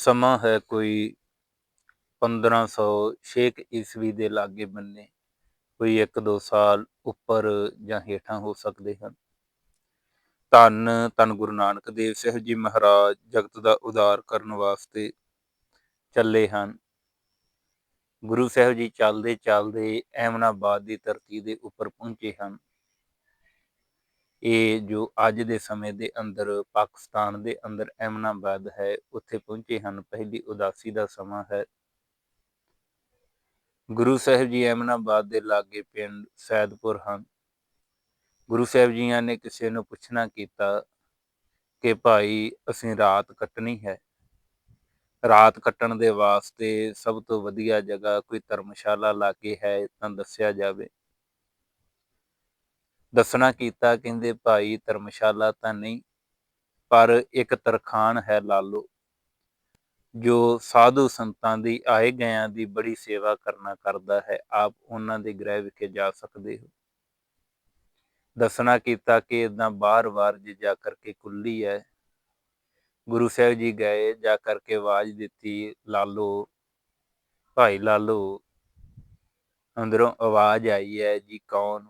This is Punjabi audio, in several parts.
ਸਮਾਂ ਹੈ ਕੋਈ 1506 ਈਸਵੀ ਦੇ ਲਾਗੇ ਬੰਨੇ, ਕੋਈ 1-2 ਸਾਲ ਉੱਪਰ ਜਾਂ ਹੇਠਾਂ ਹੋ ਸਕਦੇ ਹਨ। ਧੰਨ ਧੰਨ ਗੁਰੂ ਨਾਨਕ ਦੇਵ ਸਾਹਿਬ ਜੀ ਮਹਾਰਾਜ ਜਗਤ ਦਾ ਉਦਾਰ ਕਰਨ ਵਾਸਤੇ ਚੱਲੇ ਹਨ। ਗੁਰੂ ਸਾਹਿਬ ਜੀ ਚੱਲਦੇ ਚੱਲਦੇ ਐਮਨਾਬਾਦ ਦੀ ਧਰਤੀ ਦੇ ਉੱਪਰ ਪਹੁੰਚੇ ਹਨ। ਇਹ ਜੋ ਅੱਜ ਦੇ ਸਮੇਂ ਦੇ ਅੰਦਰ ਪਾਕਿਸਤਾਨ ਦੇ ਅੰਦਰ ਐਮਨਾਬਾਦ ਹੈ, ਉੱਥੇ ਪਹੁੰਚੇ ਹਨ। ਪਹਿਲੀ ਉਦਾਸੀ ਦਾ ਸਮਾਂ ਹੈ। ਗੁਰੂ ਸਾਹਿਬ ਜੀ ਐਮਨਾਬਾਦ ਦੇ ਲਾਗੇ ਪਿੰਡ ਸੈਦਪੁਰ ਹਨ। ਗੁਰੂ ਸਾਹਿਬ ਜੀਆਂ ਨੇ ਕਿਸੇ ਨੂੰ ਪੁੱਛਣਾ ਕੀਤਾ ਕਿ ਭਾਈ, ਅਸੀਂ ਰਾਤ ਕੱਟਣੀ ਹੈ। ਰਾਤ ਕੱਟਣ ਦੇ ਵਾਸਤੇ ਸਭ ਤੋਂ ਵਧੀਆ ਜਗ੍ਹਾ ਕੋਈ ਧਰਮਸ਼ਾਲਾ ਲਾਗੇ ਹੈ ਤਾਂ ਦੱਸਿਆ ਜਾਵੇ। ਦੱਸਣਾ ਕੀਤਾ, ਕਹਿੰਦੇ, ਭਾਈ, ਧਰਮਸ਼ਾਲਾ ਤਾਂ ਨਹੀਂ, ਪਰ ਇੱਕ ਤਰਖਾਨ ਹੈ ਲਾਲੋ, ਜੋ ਸਾਧੂ ਸੰਤਾਂ ਦੀ ਆਏ ਗਿਆਂ ਦੀ ਬੜੀ ਸੇਵਾ ਕਰਨਾ ਕਰਦਾ ਹੈ। ਆਪ ਉਹਨਾਂ ਦੇ ਗ੍ਰਹਿ ਵਿਖੇ ਜਾ ਸਕਦੇ ਹੋ। ਦੱਸਣਾ ਕੀਤਾ ਕਿ ਇਦਾਂ ਬਾਰ-ਬਾਰ ਜੇ ਜਾ ਕਰਕੇ ਕੁੱਲੀ ਹੈ ਗੁਰੂ ਸਾਹਿਬ ਜੀ ਗਏ, ਜਾ ਕਰਕੇ ਆਵਾਜ਼ ਦਿੱਤੀ, ਲਾਲੋ, ਭਾਈ ਲਾਲੋ, ਅੰਦਰੋਂ ਆਵਾਜ਼ ਆਈ ਹੈ, ਜੀ ਕੌਣ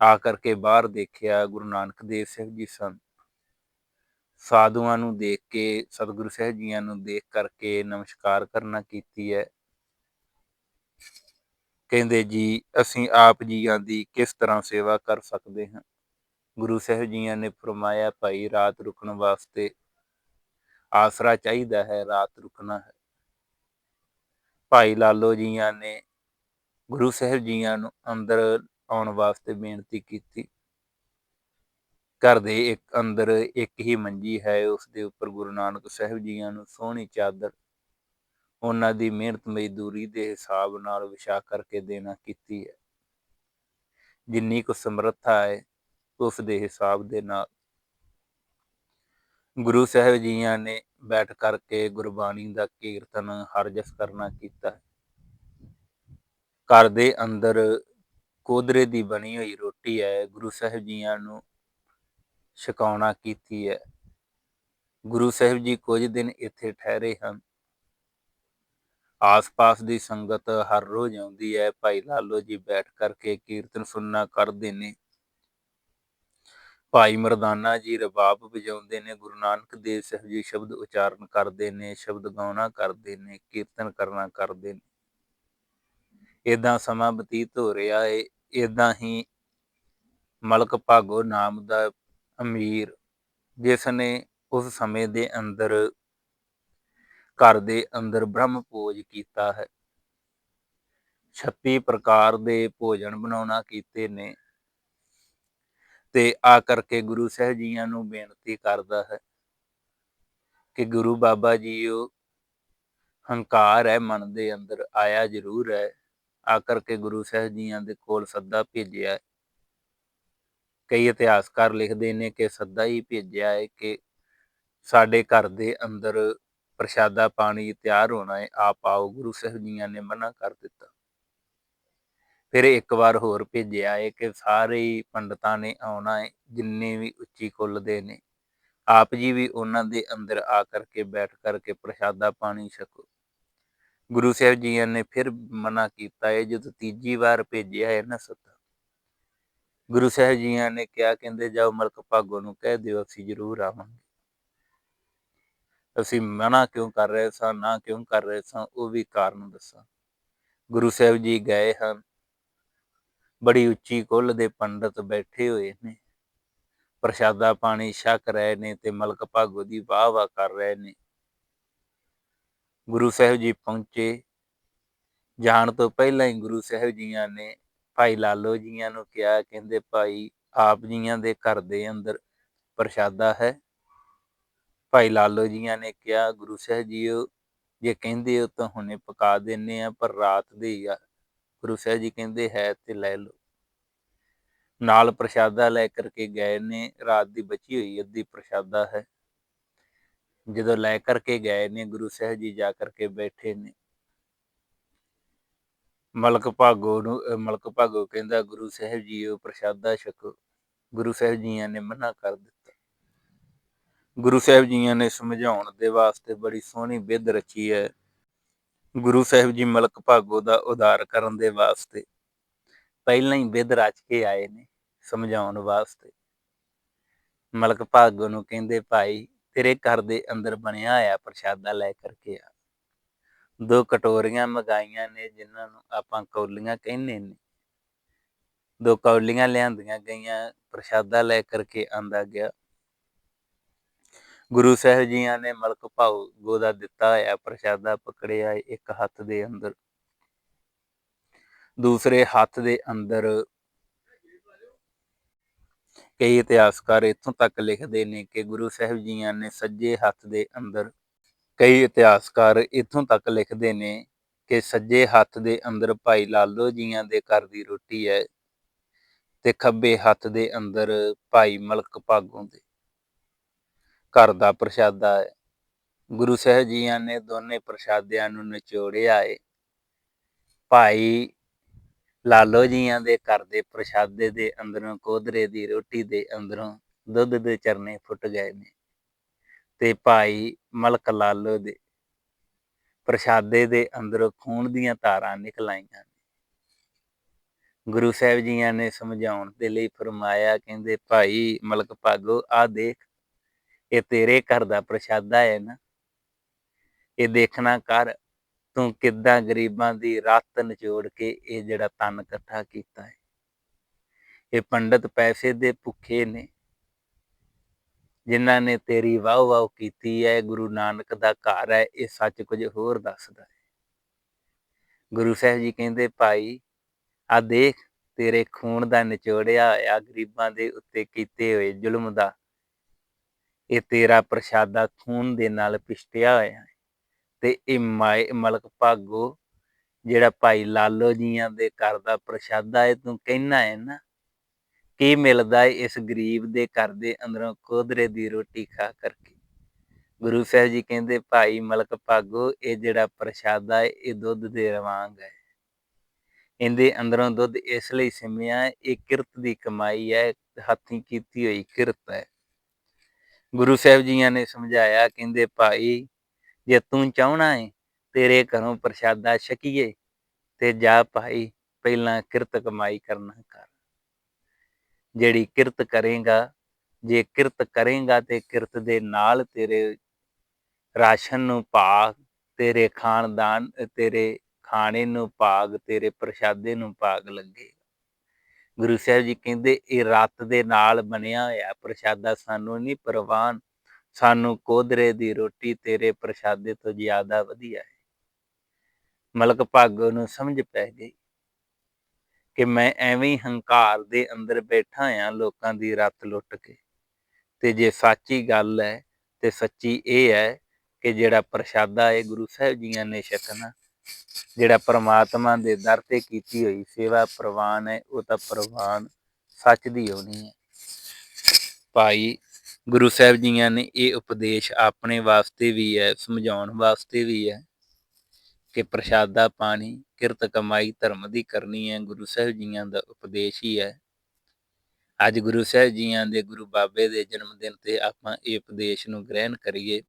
ਆ ਕਰਕੇ ਬਾਹਰ ਦੇਖਿਆ ਗੁਰੂ ਨਾਨਕ ਦੇਵ ਸਾਹਿਬ ਜੀ ਸਨ। ਸਾਧੂਆਂ ਨੂੰ ਦੇਖ ਕੇ, ਸਤਿਗੁਰੂ ਸਾਹਿਬ ਜੀਆਂ ਨੂੰ ਦੇਖ ਕਰਕੇ ਨਮਸਕਾਰ ਕਰਨਾ ਕੀਤੀ ਹੈ। ਕਹਿੰਦੇ ਜੀ, ਅਸੀਂ ਆਪ ਜੀਆਂ ਦੀ ਕਿਸ ਤਰ੍ਹਾਂ ਸੇਵਾ ਕਰ ਸਕਦੇ ਹਾਂ? ਗੁਰੂ ਸਾਹਿਬ ਜੀਆਂ ਨੇ ਫਰਮਾਇਆ, ਭਾਈ, ਰਾਤ ਰੁਕਣ ਵਾਸਤੇ ਆਸਰਾ ਚਾਹੀਦਾ ਹੈ, ਰਾਤ ਰੁਕਣਾ ਹੈ। ਭਾਈ ਲਾਲੋ ਜੀਆਂ ਨੇ ਗੁਰੂ ਸਾਹਿਬ ਜੀਆਂ ਨੂੰ ਅੰਦਰ ਆਉਣ ਵਾਸਤੇ ਬੇਨਤੀ ਕੀਤੀ। ਘਰ ਦੇ ਇੱਕ ਅੰਦਰ ਇੱਕ ਹੀ ਮੰਜੀ ਹੈ, ਉਸ ਦੇ ਉੱਪਰ ਗੁਰੂ ਨਾਨਕ ਸਾਹਿਬ ਜੀਆਂ ਨੂੰ ਸੋਹਣੀ ਚਾਦਰ, ਉਹਨਾਂ ਦੀ ਮਿਹਨਤ ਮਜ਼ਦੂਰੀ ਦੇ ਹਿਸਾਬ ਨਾਲ ਵਿਛਾ ਕਰਕੇ ਦੇਣਾ ਕੀਤੀ ਹੈ। ਜਿੰਨੀ ਕੁ ਸਮਰੱਥਾ ਹੈ ਉਸ ਦੇ ਹਿਸਾਬ ਦੇ ਨਾਲ ਗੁਰੂ ਸਾਹਿਬ ਜੀਆਂ ਨੇ ਬੈਠ ਕਰਕੇ ਗੁਰਬਾਣੀ ਦਾ ਕੀਰਤਨ ਹਰਜਸ ਕਰਨਾ ਕੀਤਾ ਘਰ ਦੇ ਅੰਦਰ ਕੋਦਰੇ ਦੀ ਬਣੀ ਹੋਈ ਰੋਟੀ ਹੈ, ਗੁਰੂ ਸਾਹਿਬ ਜੀਆਂ ਨੂੰ ਛਕਾਉਣਾ ਕੀਤੀ ਹੈ। ਗੁਰੂ ਸਾਹਿਬ ਜੀ ਕੁਝ ਦਿਨ ਇੱਥੇ ਠਹਿਰੇ ਹਨ। ਆਸ-ਪਾਸ ਦੀ ਸੰਗਤ ਹਰ ਰੋਜ਼ ਆਉਂਦੀ ਹੈ। ਭਾਈ ਲਾਲੋ ਜੀ ਬੈਠ ਕਰਕੇ ਕੀਰਤਨ ਸੁਣਨਾ ਕਰਦੇ ਨੇ। ਭਾਈ ਮਰਦਾਨਾ ਜੀ ਰਬਾਬ ਵਜਾਉਂਦੇ ਨੇ। ਗੁਰੂ ਨਾਨਕ ਦੇਵ ਸਾਹਿਬ ਜੀ ਸ਼ਬਦ ਉਚਾਰਨ ਕਰਦੇ ਨੇ, ਸ਼ਬਦ ਗਾਉਣਾ ਕਰਦੇ ਨੇ, ਕੀਰਤਨ ਕਰਨਾ ਕਰਦੇ ਨੇ। ਇਦਾਂ ਸਮਾਂ ਬਤੀਤ ਹੋ ਰਿਹਾ ਏ। ਇਦਾਂ ਹੀ ਮਲਕ ਭਾਗੋ ਨਾਮ ਦਾ ਅਮੀਰ, ਜਿਸ ਨੇ ਉਸ ਸਮੇਂ ਦੇ ਅੰਦਰ, ਘਰ ਦੇ ਅੰਦਰ ਬ੍ਰਹਮ ਭੋਜ ਕੀਤਾ ਹੈ। 36 ਪ੍ਰਕਾਰ ਦੇ ਭੋਜਨ ਬਣਾਉਣਾ ਕੀਤੇ ਨੇ ਤੇ ਆ ਕਰਕੇ ਗੁਰੂ ਸਾਹਿਬ ਜੀਆਂ ਨੂੰ ਬੇਨਤੀ ਕਰਦਾ ਹੈ ਕਿ ਗੁਰੂ ਬਾਬਾ ਜੀ ਉਹ ਹੰਕਾਰ ਹੈ, ਮਨ ਦੇ ਅੰਦਰ ਆਇਆ ਜ਼ਰੂਰ ਹੈ। ਆ ਕਰਕੇ ਗੁਰੂ ਸਾਹਿਬ ਜੀਆਂ ਦੇ ਕੋਲ ਸੱਦਾ ਭੇਜਿਆ ਕਈ ਇਤਿਹਾਸਕਾਰ ਲਿਖਦੇ ਨੇ ਕਿ ਸੱਦਾ ਹੀ ਭੇਜਿਆ ਹੈ ਕਿ ਸਾਡੇ ਘਰ ਦੇ ਅੰਦਰ ਪ੍ਰਸ਼ਾਦਾ ਪਾਣੀ ਤਿਆਰ ਹੋਣਾ ਹੈ, ਆਪ ਆਓ, ਗੁਰੂ ਸਾਹਿਬ ਜੀਆਂ ਨੇ ਮਨਾ ਕਰ ਦਿੱਤਾ। ਫਿਰ ਇੱਕ ਵਾਰ ਹੋਰ ਭੇਜਿਆ ਹੈ ਕਿ ਸਾਰੇ ਪੰਡਤਾਂ ਨੇ ਆਉਣਾ ਹੈ, ਜਿੰਨੇ ਵੀ ਉੱਚੀ ਕੁੱਲ ਦੇ ਨੇ। ਆਪ ਜੀ ਵੀ ਉਹਨਾਂ ਦੇ ਅੰਦਰ ਆ ਕਰਕੇ ਬੈਠ ਕਰਕੇ ਪ੍ਰਸ਼ਾਦਾ ਪਾਣੀ ਛਕੋ। ਗੁਰੂ ਸਾਹਿਬ ਜੀ ਨੇ ਫਿਰ ਮਨਾ ਕੀਤਾ ਹੈ ਜਦੋਂ ਤੀਜੀ ਵਾਰ ਭੇਜਿਆ ਹੈ ਨਾ ਸੱਤਾ। ਗੁਰੂ ਸਾਹਿਬ ਜੀ ਨੇ ਕਿਹਾ, ਕਹਿੰਦੇ ਜਾਓ ਮਲਕ ਭਾਗੋ ਨੂੰ ਕਹਿ ਦਿਓ, ਅਸੀਂ ਜ਼ਰੂਰ ਆਵਾਂਗੇ। ਅਸੀਂ ਮਨਾ ਕਿਉਂ ਕਰ ਰਹੇ ਸਾਂ, ਨਾ ਕਿਉਂ ਕਰ ਰਹੇ ਸਾਂ, ਉਹ ਵੀ ਕਾਰਨ ਦੱਸਾਂ। ਗੁਰੂ ਸਾਹਿਬ ਜੀ ਗਏ ਹਨ। ਬੜੀ ਉੱਚੀ ਕੁੱਲ ਦੇ ਪੰਡਤ ਬੈਠੇ ਹੋਏ ਨੇ। ਪ੍ਰਸ਼ਾਦਾ ਪਾਣੀ ਛਕ ਰਹੇ ਨੇ ਤੇ ਮਲਕ ਭਾਗੋ ਦੀ ਵਾਹ ਵਾਹ ਕਰ ਰਹੇ ਨੇ। ਗੁਰੂ ਸਾਹਿਬ ਜੀ ਪਹੁੰਚੇ। ਜਾਣ ਤੋਂ ਪਹਿਲਾਂ ਹੀ ਗੁਰੂ ਸਾਹਿਬ ਜੀਆਂ ਨੇ ਭਾਈ ਲਾਲੋ ਜੀਆਂ ਨੂੰ ਕਿਹਾ, ਕਹਿੰਦੇ ਭਾਈ ਆਪ ਜੀਆਂ ਦੇ ਘਰ ਦੇ ਅੰਦਰ ਪ੍ਰਸ਼ਾਦਾ ਹੈ। ਭਾਈ ਲਾਲੋ ਜੀਆਂ ਨੇ ਕਿਹਾ, ਗੁਰੂ ਸਾਹਿਬ ਜੀਓ, ਜੇ ਕਹਿੰਦੇ ਹੋ ਤਾਂ ਹੁਣੇ ਪਕਾ ਦਿੰਨੇ ਆ, ਪਰ ਰਾਤ ਦੇ ਹੀ ਆ। ਗੁਰੂ ਸਾਹਿਬ ਜੀ ਕਹਿੰਦੇ, ਹੈ ਤੇ ਲੈ ਲਓ। ਨਾਲ ਪ੍ਰਸ਼ਾਦਾ ਲੈ ਕਰਕੇ ਗਏ ਨੇ। ਰਾਤ ਦੀ ਬਚੀ ਹੋਈ ਅੱਧੀ ਪ੍ਰਸ਼ਾਦਾ ਹੈ। ਜਦੋਂ ਲੈ ਕਰਕੇ ਗਏ ਨੇ, ਗੁਰੂ ਸਾਹਿਬ ਜੀ ਜਾ ਕਰਕੇ ਬੈਠੇ ਨੇ। ਮਲਕ ਭਾਗੋ ਨੂੰ ਮਲਕ ਭਾਗੋ ਕਹਿੰਦਾ, ਗੁਰੂ ਸਾਹਿਬ ਜੀ ਉਹ ਪ੍ਰਸ਼ਾਦਾ ਛਕੋ। ਗੁਰੂ ਸਾਹਿਬ ਜੀਆਂ ਨੇ ਮਨਾ ਕਰ ਦਿੱਤਾ। ਗੁਰੂ ਸਾਹਿਬ ਜੀਆਂ ਨੇ ਸਮਝਾਉਣ ਦੇ ਵਾਸਤੇ ਬੜੀ ਸੋਹਣੀ ਵਿਧ ਰਚੀ ਹੈ। ਗੁਰੂ ਸਾਹਿਬ ਜੀ ਮਲਕ ਭਾਗੋ ਦਾ ਉਦਾਰ ਕਰਨ ਦੇ ਵਾਸਤੇ ਪਹਿਲਾਂ ਹੀ ਵਿਧ ਰਚ ਕੇ ਆਏ ਨੇ ਸਮਝਾਉਣ ਵਾਸਤੇ। ਮਲਕ ਭਾਗੋ ਨੂੰ ਕਹਿੰਦੇ, ਭਾਈ ਤੇਰੇ ਘਰ ਦੇ ਅੰਦਰ ਬਣਿਆ ਹੋਇਆ ਪ੍ਰਸ਼ਾਦਾ ਲੈ ਕਰਕੇ ਆ। ਦੋ ਕਟੋਰੀਆਂ ਮਗਾਈਆਂ ਨੇ, ਜਿਨ੍ਹਾਂ ਨੂੰ ਆਪਾਂ ਕੌਲੀਆਂ ਕਹਿੰਦੇ ਨੇ। ਦੋ ਕੌਲੀਆਂ ਲਿਆਂਦੀਆਂ ਗਈਆਂ, ਪ੍ਰਸ਼ਾਦਾ ਲੈ ਕਰਕੇ ਆਂਦਾ ਗਿਆ। ਗੁਰੂ ਸਾਹਿਬ ਜੀਆਂ ਨੇ ਮਲਕ ਭਾਗੋ ਗੋਦਾ ਦਿੱਤਾ ਹੋਇਆ, ਪ੍ਰਸ਼ਾਦਾ ਪਕੜਿਆ ਇੱਕ ਹੱਥ ਦੇ ਅੰਦਰ। ਦੂਸਰੇ ਹੱਥ ਦੇ ਅੰਦਰ ਕਈ ਇਤਿਹਾਸਕਾਰ ਇੱਥੋਂ ਤੱਕ ਲਿਖਦੇ ਨੇ ਕਿ ਗੁਰੂ ਸਾਹਿਬ ਜੀਆਂ ਨੇ ਸੱਜੇ ਹੱਥ ਦੇ ਅੰਦਰ, ਕਈ ਇਤਿਹਾਸਕਾਰ ਇੱਥੋਂ ਤੱਕ ਲਿਖਦੇ ਨੇ ਕਿ ਸੱਜੇ ਹੱਥ ਦੇ ਅੰਦਰ ਭਾਈ ਲਾਲੋ ਜੀਆਂ ਦੇ ਘਰ ਦੀ ਰੋਟੀ ਹੈ ਤੇ ਖੱਬੇ ਹੱਥ ਦੇ ਅੰਦਰ ਭਾਈ ਮਲਕ ਭਾਗੋਂ ਦੇ ਘਰ ਦਾ ਪ੍ਰਸ਼ਾਦਾ ਹੈ। ਗੁਰੂ ਸਾਹਿਬ ਜੀਆਂ ਨੇ ਦੋਨੇ ਪ੍ਰਸ਼ਾਦਿਆਂ ਨੂੰ ਨਿਚੋੜਿਆ ਏ। ਭਾਈ ਲਾਲੋ ਜੀਆਂ ਦੇ ਘਰ ਦੇ ਪ੍ਰਸ਼ਾਦੇ ਦੇ ਅੰਦਰੋਂ ਕੋਧਰੇ ਦੀ ਰੋਟੀ ਦੇ ਅੰਦਰੋਂ, ਦੁੱਧ ਦੇ ਚਰਨੇ ਫੁੱਟ ਗਏ ਨੇ। ਤੇ ਭਾਈ ਮਲਕ ਲਾਲੋ ਦੇ, ਪ੍ਰਸ਼ਾਦੇ ਦੇ ਅੰਦਰੋਂ ਖੂਨ ਦੀਆਂ ਧਾਰਾਂ ਨਿਕਲ ਆਈਆਂ ਗੁਰੂ ਸਾਹਿਬ ਜੀਆਂ ਨੇ ਸਮਝਾਉਣ ਦੇ ਲਈ ਫਰਮਾਇਆ, ਕਹਿੰਦੇ, ਭਾਈ ਮਲਕ ਭਾਗੋ ਆ ਦੇਖ, ਇਹ ਤੇਰੇ ਘਰ ਦਾ ਪ੍ਰਸ਼ਾਦਾ ਹੈ ਨਾ। ਇਹ ਦੇਖਣਾ ਕਰ ਤੂੰ ਕਿੱਦਾਂ ਗਰੀਬਾਂ ਦੀ ਰੱਤ ਨਿਚੋੜ ਕੇ ਇਹ ਜਿਹੜਾ ਤਨ ਇਕੱਠਾ ਕੀਤਾ ਹੈ? ਇਹ ਪੰਡਤ ਪੈਸੇ ਦੇ ਭੁੱਖੇ ਨੇ। ਜਿਨ੍ਹਾਂ ਨੇ ਤੇਰੀ ਵਾਹ ਵਾਹ ਕੀਤੀ ਹੈ, ਗੁਰੂ ਨਾਨਕ ਦਾ ਘਰ ਹੈ, ਇਹ ਸੱਚ ਕੁਝ ਹੋਰ ਦੱਸਦਾ ਹੈ। ਗੁਰੂ ਸਾਹਿਬ ਜੀ ਕਹਿੰਦੇ, ਭਾਈ, ਆ ਦੇਖ, ਤੇਰੇ ਖੂਨ ਦਾ ਨਿਚੋੜਿਆ ਹੋਇਆ, ਗਰੀਬਾਂ ਦੇ ਉੱਤੇ ਕੀਤੇ ਹੋਏ ਜ਼ੁਲਮ ਦਾ, ਇਹ ਤੇਰਾ ਪ੍ਰਸ਼ਾਦਾ ਖੂਨ ਦੇ ਨਾਲ ਪਿਸ਼ਟਿਆ ਹੋਇਆ ਤੇ ਇਹ ਮਾਏ ਮਲਕ ਭਾਗੋ, ਜਿਹੜਾ ਭਾਈ ਲਾਲੋ ਜੀਆਂ ਦੇ ਘਰ ਦਾ ਪ੍ਰਸ਼ਾਦਾ ਹੈ ਤੂੰ ਕਹਿਣਾ ਹੈ ਨਾ, ਕੀ ਮਿਲਦਾ ਹੈ ਇਸ ਗਰੀਬ ਦੇ ਘਰ ਦੇ ਅੰਦਰੋਂ ਕੋਧਰੇ ਦੀ ਰੋਟੀ ਖਾ ਕਰਕੇ? ਗੁਰੂ ਸਾਹਿਬ ਜੀ ਕਹਿੰਦੇ, ਭਾਈ ਮਲਕ ਭਾਗੋ, ਇਹ ਜਿਹੜਾ ਪ੍ਰਸ਼ਾਦਾ ਹੈ ਇਹ ਦੁੱਧ ਦੇ ਰਵਾਂਗ ਹੈ ਇਹਦੇ ਅੰਦਰੋਂ ਦੁੱਧ ਇਸ ਲਈ ਸਿਮਿਆ ਇਹ ਕਿਰਤ ਦੀ ਕਮਾਈ ਹੈ ਹੱਥੀਂ ਕੀਤੀ ਹੋਈ ਕਿਰਤ ਹੈ ਗੁਰੂ ਸਾਹਿਬ ਜੀਆਂ ਨੇ ਸਮਝਾਇਆ, ਕਹਿੰਦੇ, ਭਾਈ ਜੇ ਤੂੰ ਚਾਹਣਾ ਏ, ਤੇਰੇ ਘਰੋਂ ਪ੍ਰਸ਼ਾਦਾ ਛਕੀਏ ਤੇ ਜਾ ਭਾਈ, ਪਹਿਲਾਂ ਕਿਰਤ ਕਮਾਈ ਕਰਨਾ ਕਰ। ਜਿਹੜੀ ਕਿਰਤ ਕਰੇਗਾ, ਜੇ ਕਿਰਤ ਕਰੇਗਾ ਤੇ ਕਿਰਤ ਦੇ ਨਾਲ ਤੇਰੇ ਰਾਸ਼ਨ ਨੂੰ ਭਾਗ, ਤੇਰੇ ਖਾਨਦਾਨ, ਤੇਰੇ ਖਾਣੇ ਨੂੰ ਭਾਗ, ਤੇਰੇ ਪ੍ਰਸ਼ਾਦੇ ਨੂੰ ਭਾਗ ਲੱਗੇ ਗੁਰੂ ਸਾਹਿਬ ਜੀ ਕਹਿੰਦੇ, ਇਹ ਰਤ ਦੇ ਨਾਲ ਬਣਿਆ ਹੋਇਆ ਪ੍ਰਸ਼ਾਦਾ ਸਾਨੂੰ ਨਹੀਂ ਪ੍ਰਵਾਨ ਸਾਨੂੰ ਕੋਧਰੇ ਦੀ ਰੋਟੀ ਤੇਰੇ ਪ੍ਰਸ਼ਾਦੇ ਤੋਂ ਜ਼ਿਆਦਾ ਵਧੀਆ ਹੈ। ਮਲਕ ਭਾਗੋ ਨੂੰ ਸਮਝ ਪੈ ਗਈ ਕਿ ਮੈਂ ਐਵੇਂ ਹੀ ਹੰਕਾਰ ਦੇ ਅੰਦਰ ਬੈਠਾ ਆ ਲੋਕਾਂ ਦੀ ਰੱਤ ਲੁੱਟ ਕੇ। ਤੇ ਜੇ ਸੱਚੀ ਗੱਲ ਹੈ ਤੇ ਸੱਚੀ ਇਹ ਹੈ ਕਿ ਜਿਹੜਾ ਪ੍ਰਸ਼ਾਦਾ ਹੈ ਗੁਰੂ ਸਾਹਿਬ ਜੀਆਂ ਨੇ ਛਕਣਾ, ਜਿਹੜਾ ਪ੍ਰਮਾਤਮਾ ਦੇ ਦਰ ਤੇ ਕੀਤੀ ਹੋਈ ਸੇਵਾ ਪ੍ਰਵਾਨ ਹੈ, ਉਹ ਤਾਂ ਪ੍ਰਵਾਨ ਸੱਚ ਦੀ ਹੋਣੀ ਹੈ। ਭਾਈ ਗੁਰੂ ਸਾਹਿਬ ਜੀਆਂ ਨੇ ਇਹ ਉਪਦੇਸ਼ ਆਪਣੇ ਵਾਸਤੇ ਵੀ ਹੈ, ਸਮਝਾਉਣ ਵਾਸਤੇ ਵੀ ਹੈ ਕਿ ਪ੍ਰਸ਼ਾਦਾ ਪਾਣੀ, ਕਿਰਤ ਕਮਾਈ ਧਰਮ ਦੀ ਕਰਨੀ ਹੈ, ਗੁਰੂ ਸਾਹਿਬ ਜੀਆਂ ਦਾ ਉਪਦੇਸ਼ ਹੀ ਹੈ। ਅੱਜ ਗੁਰੂ ਸਾਹਿਬ ਜੀਆਂ ਦੇ ਗੁਰੂ ਬਾਬੇ ਦੇ ਜਨਮ ਦਿਨ ਤੇ ਆਪਾਂ ਇਹ ਉਪਦੇਸ਼ ਨੂੰ ਗ੍ਰਹਿਣ ਕਰੀਏ।